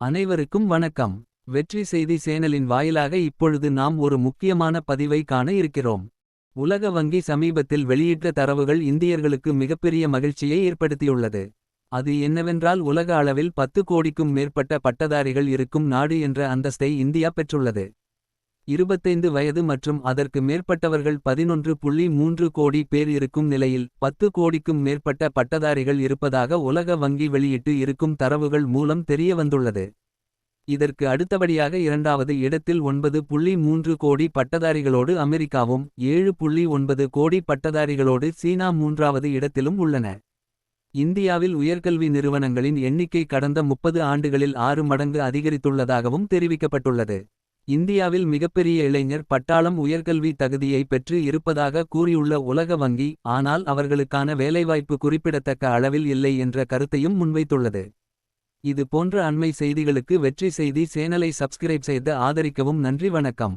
அனைவருக்கும் வணக்கம் வெற்றி செய்தி சேனலின் வாயிலாக இப்பொழுது நாம் ஒரு முக்கியமான பதிவை காண இருக்கிறோம். உலக வங்கி சமீபத்தில் வெளியிட்ட தரவுகள் இந்தியர்களுக்கு மிகப்பெரிய மகிழ்ச்சியை ஏற்படுத்தியுள்ளது. அது என்னவென்றால் உலக அளவில் 10 கோடிக்கும் மேற்பட்ட பட்டதாரிகள் இருக்கும் நாடு என்ற அந்தஸ்தை இந்தியா பெற்றுள்ளது. 25 வயது மற்றும் அதற்கு மேற்பட்டவர்கள் 11.3 கோடி பேர் இருக்கும் நிலையில் 10 கோடிக்கும் மேற்பட்ட பட்டதாரிகள் இருப்பதாக உலக வங்கி வெளியிட்டு இருக்கும் தரவுகள் மூலம் தெரிய வந்துள்ளது. இதற்கு அடுத்தபடியாக இரண்டாவது இடத்தில் 9.3 கோடி பட்டதாரிகளோடு அமெரிக்காவும் 7.9 கோடி பட்டதாரிகளோடு சீனா மூன்றாவது இடத்திலும் உள்ளன. இந்தியாவில் உயர்கல்வி நிறுவனங்களின் எண்ணிக்கை கடந்த 30 ஆண்டுகளில் ஆறு மடங்கு அதிகரித்துள்ளதாகவும் தெரிவிக்கப்பட்டுள்ளது. இந்தியாவில் மிகப்பெரிய இளைஞர் பட்டாளம் உயர்கல்வி தகுதியை பெற்று இருப்பதாக கூறியுள்ள உலக வங்கி. ஆனால் அவர்களுக்கான வேலைவாய்ப்பு குறிப்பிடத்தக்க அளவில் இல்லை என்ற கருத்தையும் முன்வைத்துள்ளது. இது போன்ற அண்மை செய்திகளுக்கு வெற்றி செய்தி சேனலை சப்ஸ்கிரைப் செய்து ஆதரிக்கவும் நன்றி வணக்கம்.